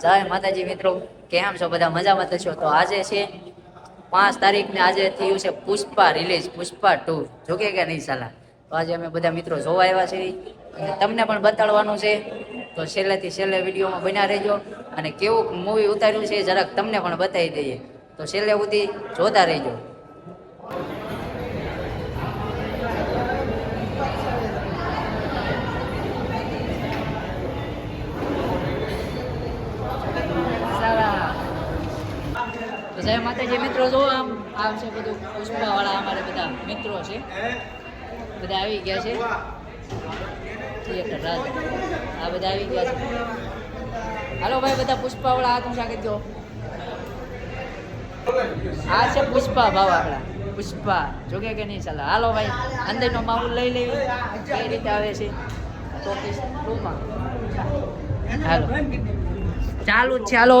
જય માતાજી મિત્રો, કેમ છો? બધા મજામાં થશો તો આજે છે પાંચ તારીખને આજે થયું છે પુષ્પા રિલીઝ પુષ્પા ટુ. જોકે કે નહીં સાલા? તો આજે અમે બધા મિત્રો જોવા આવ્યા છીએ. અને તમને પણ બતાડવાનું છે. તો છેલ્લેથી છેલ્લે વિડીયોમાં બન્યા રહેજો. અને કેવું મૂવી ઉતાર્યું છે, જરાક તમને પણ બતાવી દઈએ. તો છેલ્લે સુધી જોતા રહેજો સારા તો જય માતાજી. મિત્રો જો આમ આમ છે બધું પુષ્પાવાળા અમારે બધા મિત્રો છે. બધા આવી ગયા છે. થિયેટર રાજ. આ બધા આવી ગયા છે. હાલો ભાઈ, બધા પુષ્પાવાળા હાથ ઊંચા કરી દો આ છે પુષ્પા ભાવ આપણા. પુષ્પા. જોકે કે નહીં ચાલે. હાલો ભાઈ, અંદરનો માહોલ લઈ લેવી કઈ રીતે આવે છે? તો ટૂંકમાં હાલો. ચાલુ હાલો.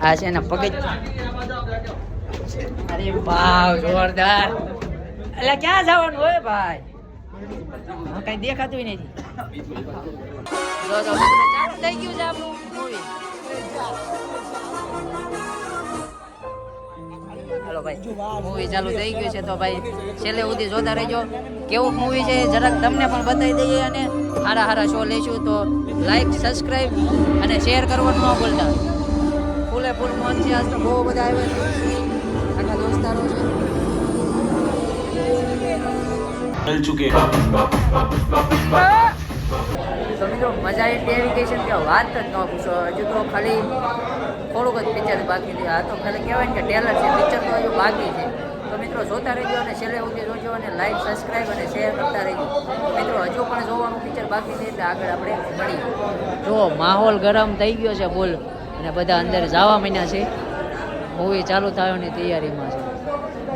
આ છે ને પગ અરે ભાવ જોરદાર. એટલે ક્યાં જવાનું હોય ભાઈ? કઈ દેખાતું નથી. ગયું ભાઈ. મૂવી ચાલુ થઈ ગયું છે તો ભાઈ છેલ્લે સુધી જોતા રહેજો. કેવું મૂવી છે જરાક તમને પણ બતાવી દઈએ અને સારા સારા શો લેશું તો લાઈક સબસ્ક્રાઈબ અને શેર કરવાનું ન ભૂલતા. ફૂલે ફૂલ મોન છે આજ તો બહુ બધા આવ્યો છે. આખા દોસ્તારો છે. ચૂકે તો મજા મજા આવી ડેડિકેશન કે વાત જ ન પૂછો. હજુ તો ખાલી થોડુંક જ પિક્ચર બાકી છે આ તો ખાલી કહેવાય ને કે ટેલર છે પિક્ચર તો હજુ બાકી છે. તો મિત્રો જોતા રહેજો અને છેલ્લે સુધી જોજો અને લાઈક સબસ્ક્રાઈબ અને શેર કરતા રહેજો. મિત્રો હજુ પણ જોવાનું પિક્ચર બાકી છે એટલે આગળ આપણે મળીએ. જો માહોલ ગરમ થઈ ગયો છે બોલ. અને બધા અંદર જવા માંડ્યા છે. મૂવી ચાલુ થવાની તૈયારીમાં છે.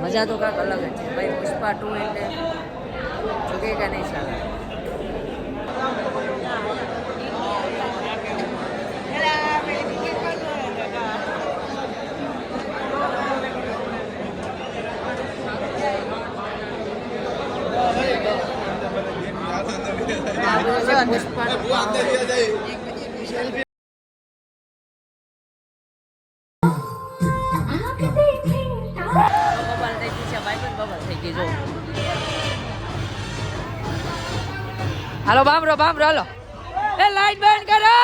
મજા તો કાંઈક અલગ જ છે. ભાઈ પુષ્પા ટુ એટલે જોકે કે નહીં સારા બબાલ થઈ ગઈ છે ભાઈ પણ બબાલ થઈ ગઈ જો હાલો બામરો બામરો હાલો. એ લાઈટ બંધ કરો.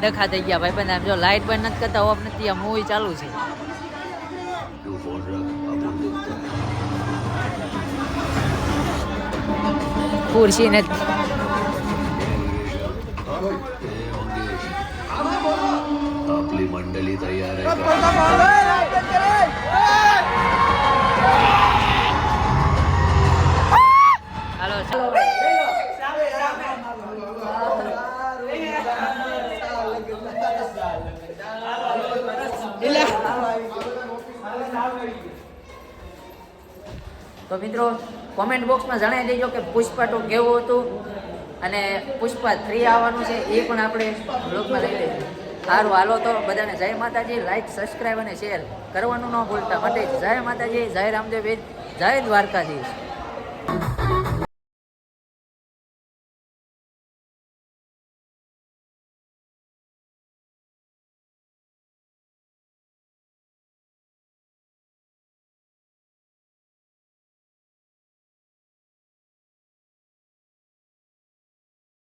દેખા થઈ ગયા ભાઈ બંધ આમ જો લાઈટ બંધ નથી કરતા ઓફ નથી, આ મૂવી ચાલુ છે. do for abundant. ખુરશી ને આપણી મંડળી તૈયાર હે તો મિત્રો કોમેન્ટ બોક્સમાં જણાવી દેજો કે પુષ્પા ટુ કેવું હતું અને પુષ્પા થ્રી આવવાનું છે એ પણ આપણે બ્લોગમાં લઈ લઈશું સારું, હાલો તો બધાને જય માતાજી. લાઈક સબસ્ક્રાઈબ અને શેર કરવાનું ન ભૂલતા. માટે જય માતાજી, જય રામદેવ, જય દ્વારકાધીશ.